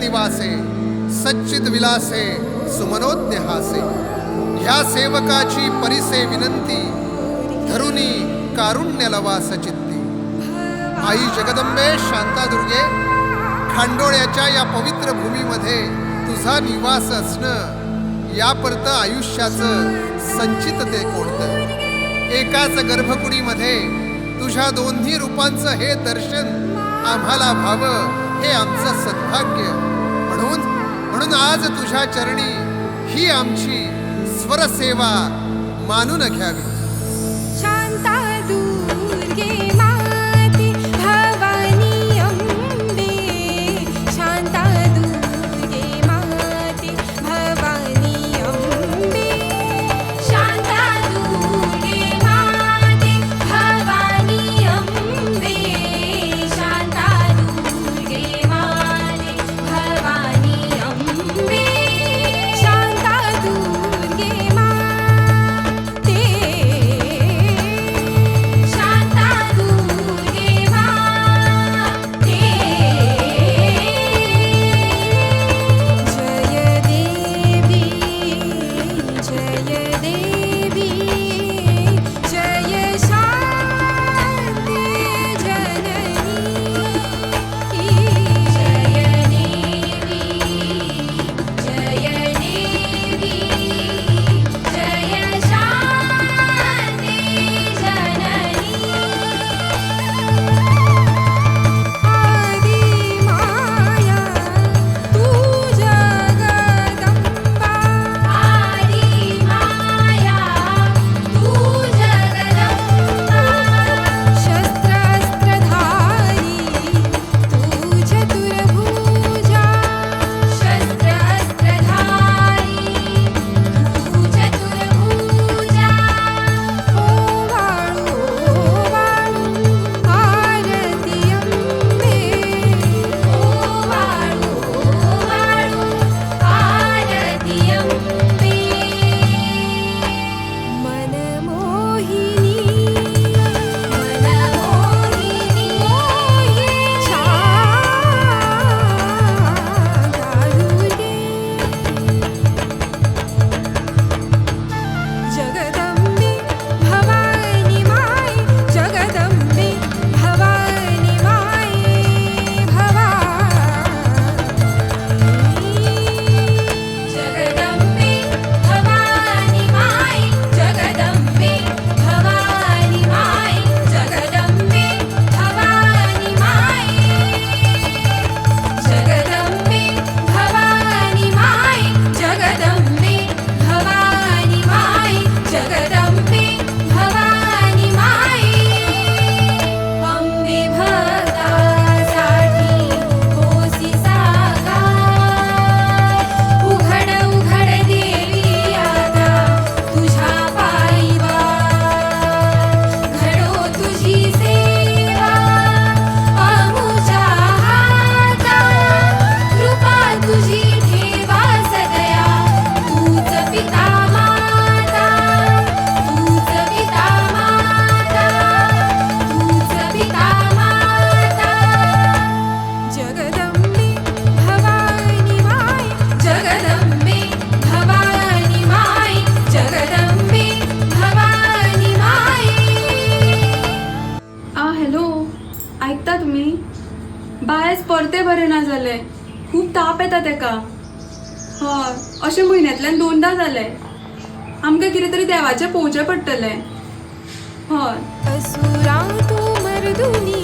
निवासे सच्चित विलासे सुमनोद्यहासे। ह्या सेवकाची परिसे विनंती धरुनी कारुण्यलवा सचित्ती आई जगदंबे शांतादुर्गे खांडोळ्याच्या या पवित्र भूमीमध्ये तुझा निवास असणं यापर्यंत आयुष्याचं संचित ते कोणतं? एकाच गर्भकुडीमध्ये तुझ्या दोन्ही रूपांचं हे दर्शन आम्हाला व्हावं हे आमचं सद्भाग्य. म्हणून म्हणून आज तुझ्या चरणी ही आमची स्वरसेवा मानून घ्यावी. शान्ता परते बरें ना जालें खूब ताप येता तेका हय. अशें म्हयन्यांतल्यान दोनदा जालें आमकां कितें तरी देवाचें पळोवचें पडटलें हय. असुरां तूं मर्दुनी